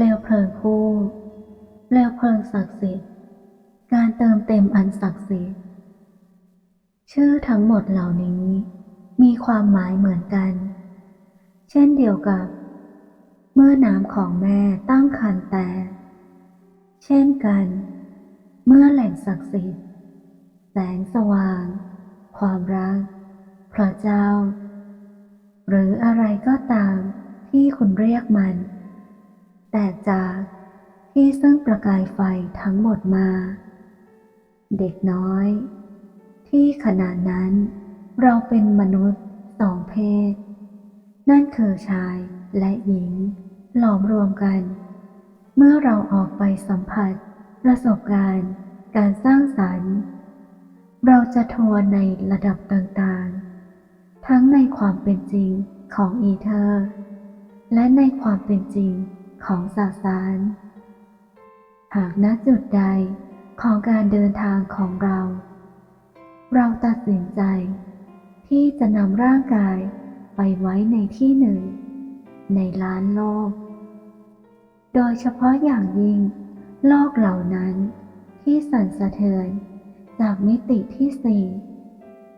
ลวเพลิงคู่เปลวเพลิงศักดิ์สิทธิ์ การเติมเต็มอันศักดิ์สิทธิ์ ชื่อทั้งหมดเหล่านี้มีความหมายเหมือนกัน เช่นเดียวกับ เมื่อน้ำของแม่ตั้งครรภ์แตกเช่นกัน เมื่อแหล่งศักดิ์สิทธิ์ แสงสว่าง ความรัก พระเจ้า หรืออะไรก็ตามที่คุณเรียกมัน แตกจากที่ซึ่งประกายไฟทั้งหมดมา เด็กน้อย ที่ขณะนั้นเราเป็นมนุษย์สองเพศ นั่นคือชายและหญิง หลอมรวมกัน เมื่อเราออกไปสัมผัส ประสบการณ์ การสร้างสรรค์ เราจะทัวในระดับต่างๆ ทั้งในความเป็นจริงของอีเทอร์ และในความเป็นจริง ของสสาร หากณจุดใดของการเดินทางของเรา เราตัดสินใจ ที่จะนำร่างกายไปไว้ในที่หนึ่ง ในล้านโลก โดยเฉพาะอย่างยิ่ง โลกเหล่านั้นที่สั่นสะเทือนจากมิติที่สี่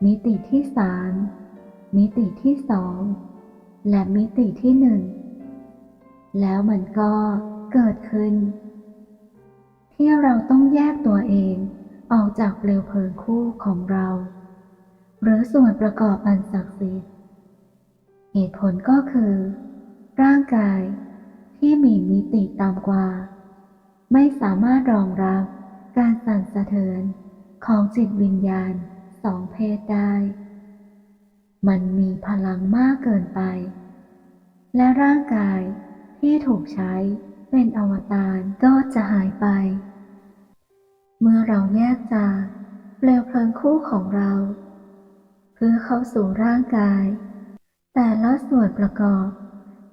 มิติที่สามมิติที่สองและมิติที่หนึ่ง แล้วมันก็เกิดขึ้น ที่เราต้องแยกตัวเองออกจากเปลวเพลิงคู่ของเรา หรือส่วนประกอบอันศักดิ์สิทธิ์เหตุผลก็คือ ร่างกายที่มีมิติต่ำกว่า ไม่สามารถรองรับการสั่นสะเทือนของจิตวิญญาณสองเพศได้ มันมีพลังมากเกินไป และร่างกาย ที่ถูกใช้เป็นอวตารก็จะหายไป เมื่อเราแยกจากเปลวเพลิงคู่ของเรา เพื่อเข้าสู่ร่างกาย แต่ละส่วนประกอบ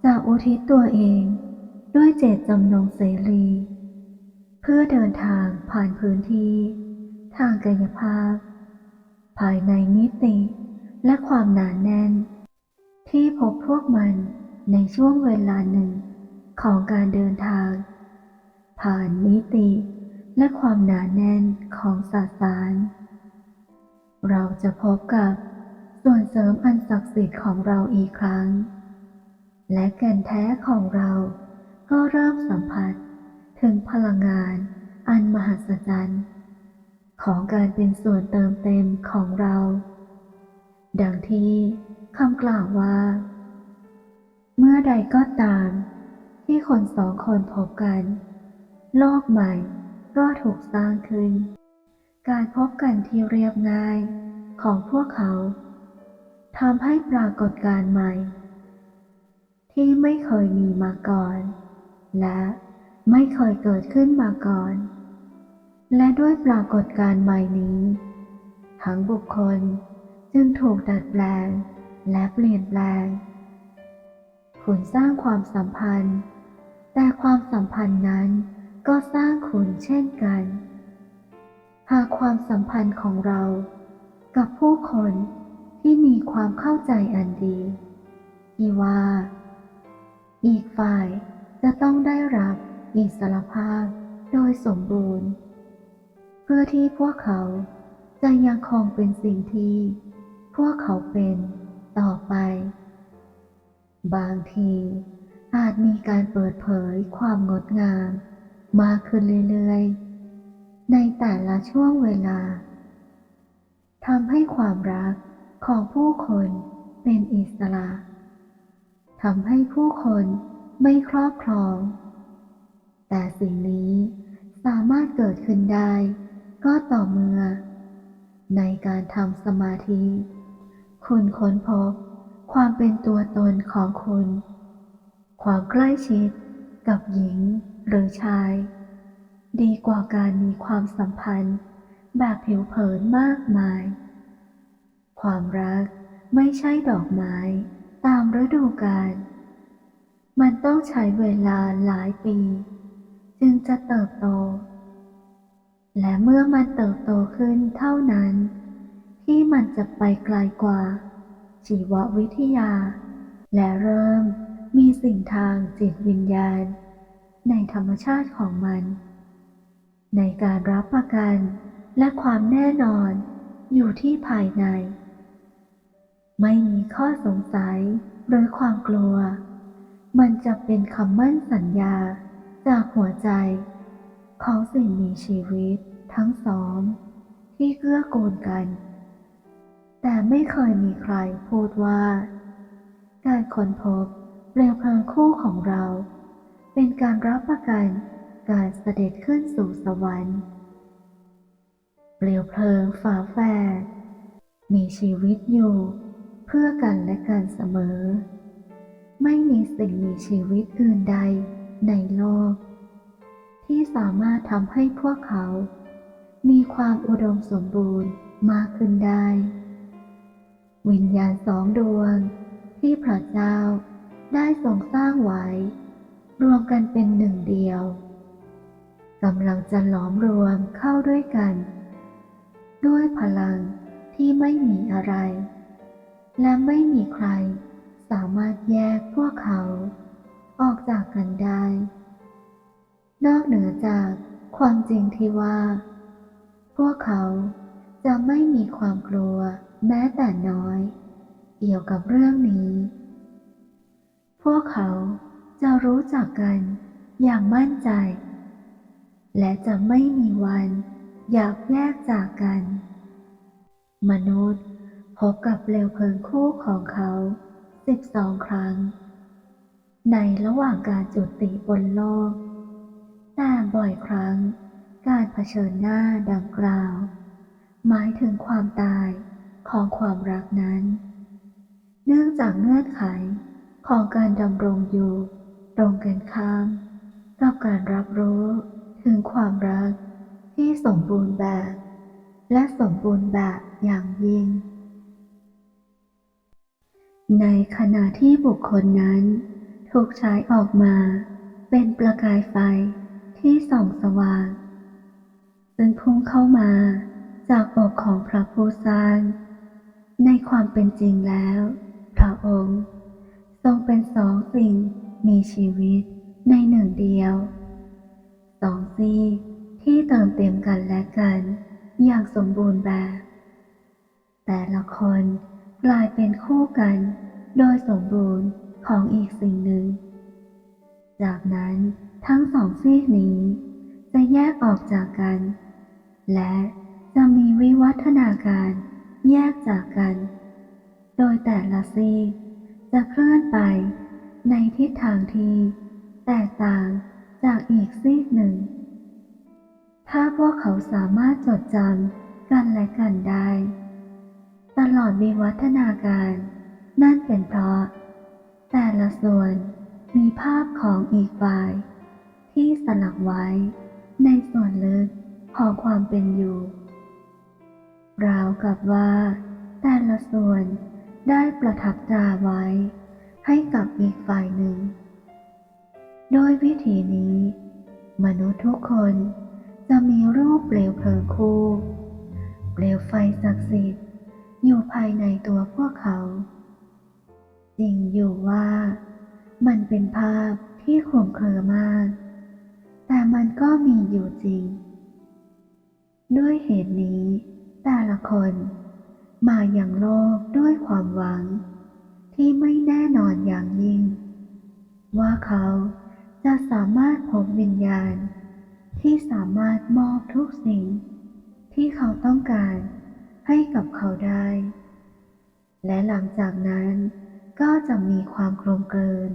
จะอุทิศตัวเอง ด้วยเจตจำนงเสรี เพื่อเดินทางผ่านพื้นที่ ทางกายภาพ ภายในมิติและความหนานแน่น ที่พบพวกมันในช่วงเวลาหนึ่ง ของการเดินทาง ผ่านมิติและความหนาแน่นของสสาร เราจะพบกับส่วนเสริมอันศักดิ์สิทธิ์ของเราอีกครั้ง และแก่นแท้ของเราก็เริ่มสัมผัสถึงพลังงานอันมหัศจรรย์ของการเป็นส่วนเติมเต็มของเรา ดังที่คำกล่าวว่า เมื่อใดก็ตาม ที่คนสองคนพบกัน โลกใหม่ก็ถูกสร้างขึ้น การพบกันที่เรียบง่ายของพวกเขาทำให้ปรากฏการใหม่ ที่ไม่เคยมีมาก่อน และไม่เคยเกิดขึ้นมาก่อน และด้วยปรากฏการใหม่นี้ ทั้งบุคคลจึงถูกดัดแปลงและเปลี่ยนแปลงคุณสร้างความสัมพันธ์ แต่ความสัมพันธ์นั้นก็สร้างคุณเช่นกัน หากความสัมพันธ์ของเรา กับผู้คนที่มีความเข้าใจอันดีที่ว่า อีกฝ่ายจะต้องได้รับอิสรภาพโดยสมบูรณ์ เพื่อที่พวกเขาจะยังคงเป็นสิ่งที่ พวกเขาเป็นต่อไป บางที อาจมีการเปิดเผยความงดงาม มากขึ้นเรื่อยๆ ในแต่ละช่วงเวลาทำให้ความรักของผู้คนเป็นอิสระทำให้ผู้คนไม่ครอบครอง แต่สิ่งนี้สามารถเกิดขึ้นได้ ก็ต่อเมื่อ ในการทำสมาธิ คุณค้นพบความเป็นตัวตนของคุณ ความใกล้ชิด กับหญิงหรือชาย ดีกว่าการมีความสัมพันธ์ แบบผิวเผินมากมาย ความรักไม่ใช่ดอกไม้ ตามฤดูกาล มันต้องใช้เวลาหลายปี จึงจะเติบโต และเมื่อมันเติบโตขึ้นเท่านั้น ที่มันจะไปไกลกว่า ชีววิทยา และเริ่ม มีสิ่งทางจิตวิญญาณ ในธรรมชาติของมัน ในการรับประกันและความแน่นอนอยู่ที่ภายใน ไม่มีข้อสงสัยหรือความกลัว มันจะเป็นคำมั่นสัญญาจากหัวใจของสิ่งมีชีวิตทั้งสอง ที่เกื้อกูลกัน แต่ไม่เคยมีใครพูดว่า การค้นพบ เปลวเพลิงคู่ของเรา เป็นการรับประกันการเสด็จขึ้นสู่สวรรค์เปลวเพลิงฝาแฝดมีชีวิตอยู่ เพื่อกันและกันเสมอ ไม่มีสิ่งมีชีวิตอื่นใดในโลก ที่สามารถทำให้พวกเขา มีความอุดมสมบูรณ์มากขึ้นได้ วิญญาณสองดวงที่พระเจ้า ได้ทรงสร้างไว้ รวมกันเป็นหนึ่งเดียวกำลังจะหลอมรวมเข้าด้วยกัน ด้วยพลังที่ไม่มีอะไร และไม่มีใครสามารถแยกพวกเขา ออกจากกันได้ นอกเหนือจากความจริงที่ว่า พวกเขาจะไม่มีความกลัวแม้แต่น้อย เกี่ยวกับเรื่องนี้ พวกเขาจะรู้จักกันอย่างมั่นใจ และจะไม่มีวันอยากแยกจากกัน มนุษย์พบกับเปลวเพลิงคู่ของเขาสิบสองครั้ง ในระหว่างการจุติบนโลก แต่บ่อยครั้งการเผชิญหน้าดังกล่าว หมายถึงความตายของความรักนั้น เนื่องจากเงื่อนไข ของการดำรงอยู่ ตรงกันข้ามกับการรับรู้ถึงความรักที่สมบูรณ์แบบ และสมบูรณ์แบบอย่างยิ่ง ในขณะที่บุคคลนั้น ถูกใช้ออกมาเป็นประกายไฟที่ส่องสว่าง ซึ่งพุ่งเข้ามาจากอกของพระผู้สร้าง ในความเป็นจริงแล้ว พระองค์ ทรงเป็นสองสิ่งมีชีวิตในหนึ่งเดียว สองซีที่เติมเต็มกันและกัน อย่างสมบูรณ์แบบ แต่ละคนกลายเป็นคู่กัน โดยสมบูรณ์ของอีกสิ่งหนึ่ง จากนั้นทั้งสองซีกนี้ จะแยกออกจากกัน และจะมีวิวัฒนาการแยกจากกัน โดยแต่ละซีก จะเคลื่อนไป ในทิศทางที่แตกต่างจากอีกซีกหนึ่ง ถ้าพวกเขาสามารถจดจำกันและกันได้ ตลอดวิวัฒนาการ นั่นเป็นเพราะ แต่ละส่วนมีภาพของอีกฝ่าย ที่สลักไว้ ในส่วนลึกของความเป็นอยู่ ราวกับว่า แต่ละส่วน ได้ประทับตราไว้ ให้กับอีกฝ่ายหนึ่ง โดยวิธีนี้ มนุษย์ทุกคนจะมีรูปเปลวเพลิงคู่ เปลวไฟศักดิ์สิทธิ์อยู่ภายในตัวพวกเขา จริงอยู่ว่ามันเป็นภาพที่ขมเครือมาก แต่มันก็มีอยู่จริง ด้วยเหตุนี้แต่ละคน มาอย่างโลกด้วยความหวัง ที่ไม่แน่นอนอย่างยิ่ง ว่าเขาจะสามารถพบวิญญาณ ที่สามารถมอบทุกสิ่ง ที่เขาต้องการให้กับเขาได้ และหลังจากนั้นก็จะมีความกลมเกลืน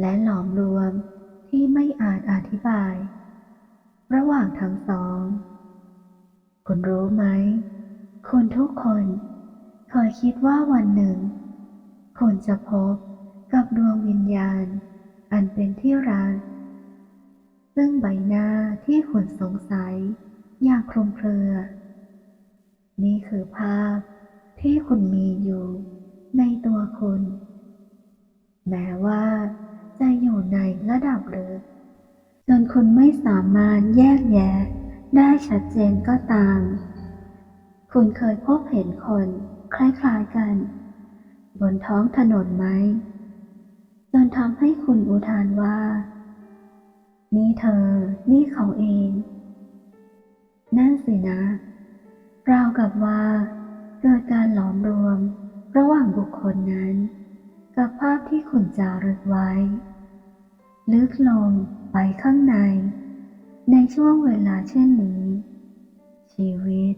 และหลอมรวมที่ไม่อาจอธิบาย ระหว่างทั้งสอง คุณรู้ไหม คุณทุกคนเคยคิดว่าวันหนึ่ง คุณจะพบกับดวงวิญญาณ อันเป็นที่รัก ซึ่งใบหน้าที่คุณสงสัยอย่างคลุมเครือ นี่คือภาพที่คุณมีอยู่ในตัวคุณ แม้ว่าจะอยู่ในระดับลึกจนคุณไม่สามารถแยกแยะได้ชัดเจนก็ตาม คุณเคยพบเห็นคนคล้ายๆกัน บนท้องถนนไหม จนทำให้คุณอุทานว่า นี่เธอ นี่เขาเอง นั่นสินะ ราวกับว่า เกิดการหลอมรวมระหว่างบุคคลนั้น กับภาพที่คุณจารึกไว้ ลึกลงไปข้างใน ในช่วงเวลาเช่นนี้ ชีวิต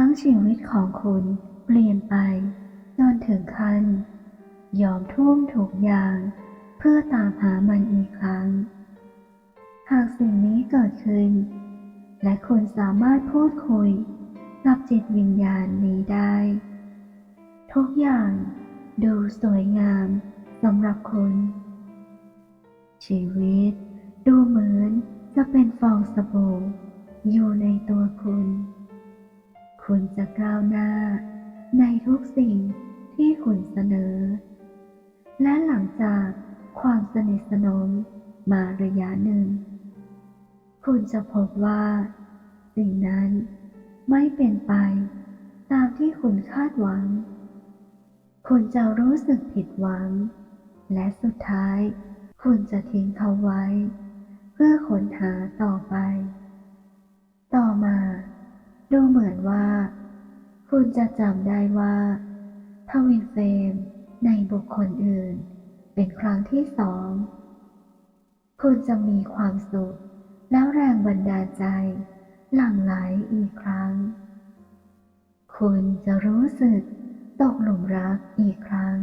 ทั้งชีวิตของคุณเปลี่ยนไป จนถึงขั้น ยอมทุ่มทุกอย่าง เพื่อตามหามันอีกครั้ง หากสิ่งนี้เกิดขึ้น และคุณสามารถพูดคุยกับจิตวิญญาณนี้ได้ ทุกอย่างดูสวยงามสำหรับคุณ ชีวิตดูเหมือนจะเป็นฟองสบู่อยู่ในตัวคุณ คุณจะก้าวหน้า ในทุกสิ่งที่คุณเสนอ และหลังจากความสนิทสนมมาระยะหนึ่ง คุณจะพบว่า สิ่งนั้นไม่เป็นไป ตามที่คุณคาดหวัง คุณจะรู้สึกผิดหวัง และสุดท้าย คุณจะทิ้งเขาไว้ เพื่อค้นหาต่อไป ต่อมา ดูเหมือนว่า คุณจะจำได้ว่าทวินเฟมในบุคคลอื่น เป็นครั้งที่สอง คุณจะมีความสุข แล้วแรงบันดาลใจ หลั่งไหลอีกครั้ง คุณจะรู้สึกตกหลุมรักอีกครั้ง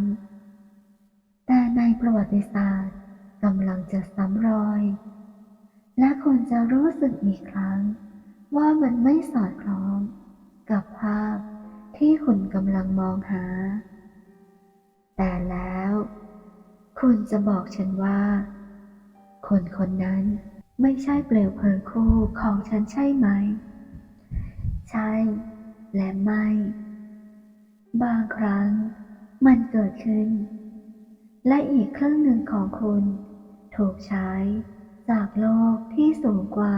แต่ในประวัติศาสตร์กำลังจะซ้ำรอย และคุณจะรู้สึกอีกครั้ง ว่ามันไม่สอดคล้อง กับภาพที่คุณกำลังมองหา แต่แล้ว คุณจะบอกฉันว่า คนคนนั้นไม่ใช่เปลวเพลิงคู่ของฉันใช่ไหม ใช่ และไม่ บางครั้งมันเกิดขึ้น และอีกครึ่งหนึ่งของคุณ ถูกใช้จากโลกที่สูงกว่า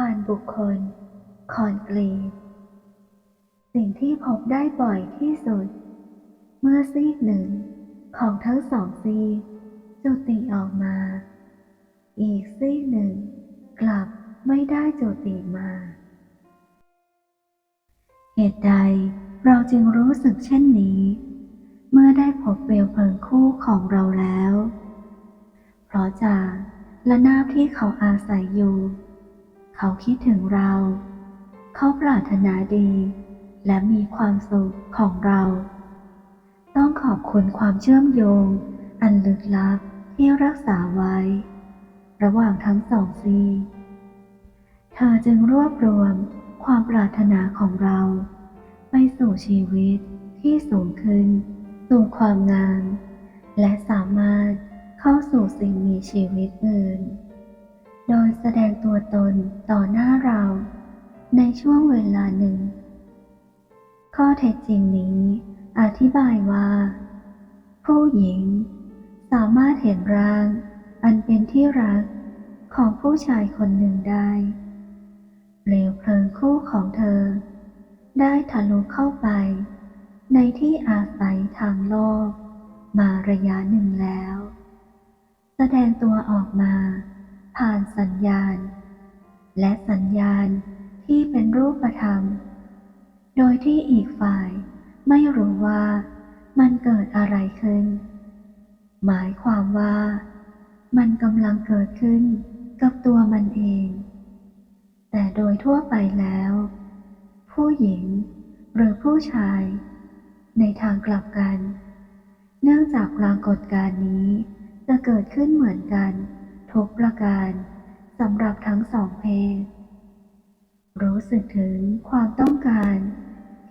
ผ่านบุคคล คอนกรีต สิ่งที่พบได้บ่อยที่สุด เมื่อซีกหนึ่งของทั้งสองซีกจุติออกมา อีกซีกหนึ่ง กลับไม่ได้จุติมาเหตุใดเราจึงรู้สึกเช่นนี้ เมื่อได้พบเปลวเพลิงคู่ของเราแล้ว เพราะจากและนาบที่เขาอาศัยอยู่ เขาคิดถึงเรา เขาปรารถนาดี และมีความสุขของเรา ต้องขอบคุณความเชื่อมโยง อันลึกลับที่รักษาไว้ ระหว่างทั้งสองซีเธอจึงรวบรวมความปรารถนาของเรา ไปสู่ชีวิตที่สูงขึ้น สู่ความงามและสามารถเข้าสู่สิ่งมีชีวิตอื่น โดยแสดงตัวตนต่อหน้าเรา ในช่วงเวลาหนึ่ง ข้อเท็จจริงนี้ อธิบายว่า ผู้หญิง สามารถเห็นร่าง อันเป็นที่รักของผู้ชายคนหนึ่งได้เปลวเพลิงคู่ของเธอ ได้ทะลุเข้าไป ในที่อาศัยทางโลก มาระยะหนึ่งแล้ว แสดงตัวออกมา ผ่านสัญญาณ และสัญญาณที่เป็นรูปธรรม โดยที่อีกฝ่ายไม่รู้ว่ามันเกิดอะไรขึ้น หมายความว่า มันกำลังเกิดขึ้นกับตัวมันเอง แต่โดยทั่วไปแล้ว ผู้หญิงหรือผู้ชาย ในทางกลับกัน เนื่องจากปรากฏการณ์นี้จะเกิดขึ้นเหมือนกัน ทุกประการสำหรับทั้งสองเพศ รู้สึกถึงความต้องการ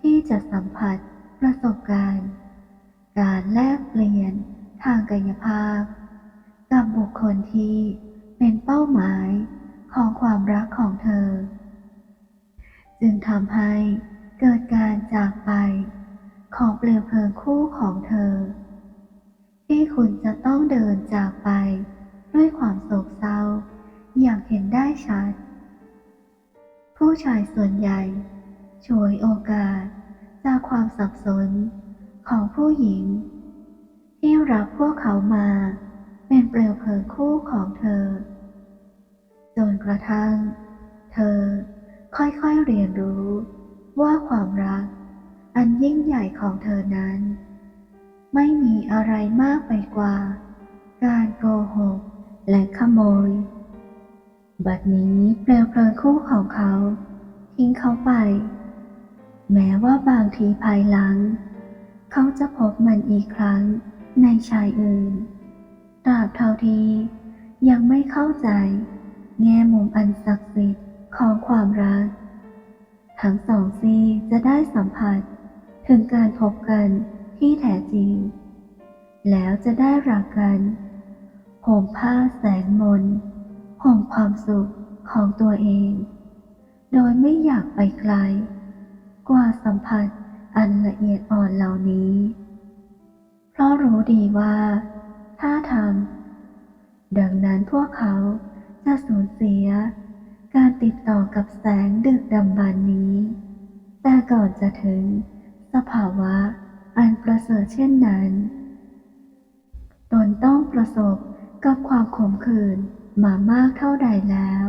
ที่จะสัมผัสประสบการณ์ การแลกเปลี่ยนทางกายภาพ กับบุคคลที่เป็นเป้าหมายของความรักของเธอ จึงทำให้เกิดการจากไปของเปลวเพลิงคู่ของเธอ ที่คุณจะต้องเดินจากไป ด้วยความโศกเศร้า อย่างเห็นได้ชัด ผู้ชายส่วนใหญ่ช่วยโอกาส จากความสับสนของผู้หญิง ที่รับพวกเขามา เป็นเปลวเพลิงคู่ของเธอ จนกระทั่ง เธอค่อยๆเรียนรู้ว่าความรัก อันยิ่งใหญ่ของเธอนั้น ไม่มีอะไรมากไปกว่า การโกหก และขโมย บัดนี้เปลวเพลิงคู่ของเขา ทิ้งเขาไป แม้ว่าบางทีภายหลัง เขาจะพบมันอีกครั้งในชายอื่น ตราบเท่าทียังไม่เข้าใจ แง่มุมอันศักดิ์สิทธิ์ของความรัก ทั้งสองซีจะได้สัมผัสถึงการพบกันที่แท้จริง แล้วจะได้รักกัน ห่มผ้าแสงมนห่มความสุขของตัวเอง โดยไม่อยากไปไกล กว่าสัมผัสอันละเอียดอ่อนเหล่านี้ เพราะรู้ดีว่า ถ้าทำดังนั้นพวกเขาจะสูญเสีย การติดต่อกับแสงดึกดำบรรนี้ แต่ก่อนจะถึง สภาวะอันประเสริฐเช่นนั้น ตนต้องประสบ กับความขมขื่นมามากเท่าใดแล้ว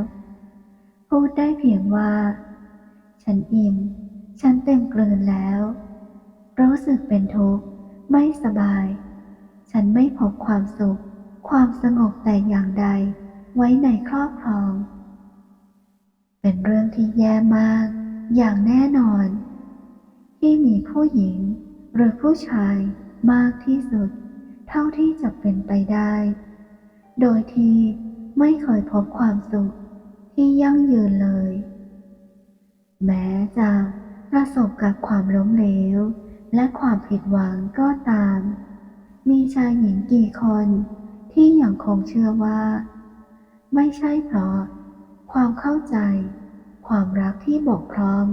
พูดได้เพียงว่า ฉันอิ่ม ฉันเต็มเกลืนแล้ว รู้สึกเป็นทุกข์ไม่สบาย ฉันไม่พบความสุข ความสงบแต่อย่างใด ไว้ในครอบครอง เป็นเรื่องที่แย่มาก อย่างแน่นอน ที่มีผู้หญิง หรือผู้ชายมากที่สุด เท่าที่จะเป็นไปได้ โดยที่ไม่เคยพบความสุขที่ยั่งยืนเลย แม้จะประสบกับความล้มเหลว และความผิดหวังก็ตาม มีชายหญิงกี่คนที่ยังคงเชื่อว่า ไม่ใช่เพราะความเข้าใจ ความรักที่บกพร่อง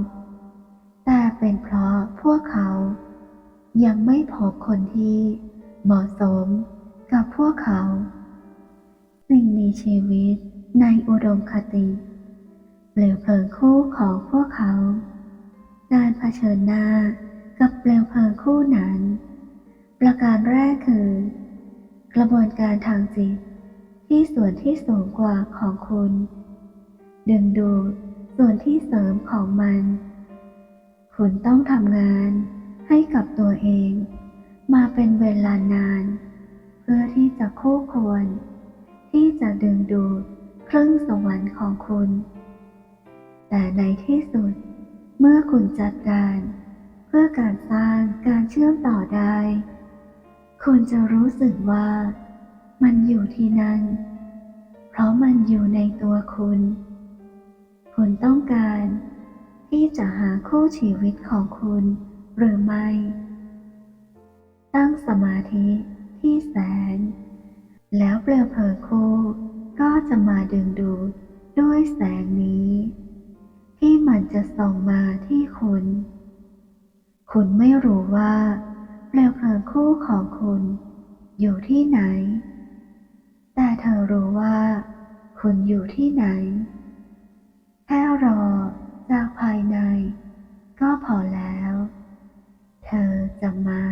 แต่เป็นเพราะพวกเขา ยังไม่พบคนที่เหมาะสมกับพวกเขา สิ่งมีชีวิตในอุดมคติเปลวเพลิงคู่ของพวกเขา การเผชิญหน้ากับเปลวเพลิงคู่นั้น ประการแรกคือ กระบวนการทางจิตที่ส่วนที่สูงกว่าของคุณ ดึงดูดส่วนที่เสริมของมัน คุณต้องทำงานให้กับตัวเอง มาเป็นเวลานาน เพื่อที่จะคู่ควร ที่จะดึงดูดครึ่งสวรรค์ของคุณ แต่ในที่สุด เมื่อคุณจัดการเพื่อการสร้างการเชื่อมต่อได้ คุณจะรู้สึกว่า มันอยู่ที่นั่น เพราะมันอยู่ในตัวคุณ คุณต้องการ ที่จะหาคู่ชีวิตของคุณ หรือไม่ ตั้งสมาธิที่แสง แล้วเปลวเพลิงคู่ก็จะมาดึงดูดด้วยแสงนี้ ที่มันจะส่องมาที่คุณ คุณไม่รู้ว่าเปลวเพลิงคู่ของคุณ อยู่ที่ไหน แต่เธอรู้ว่า คุณอยู่ที่ไหน แค่รอจากภายใน ก็พอแล้ว เธอจะมา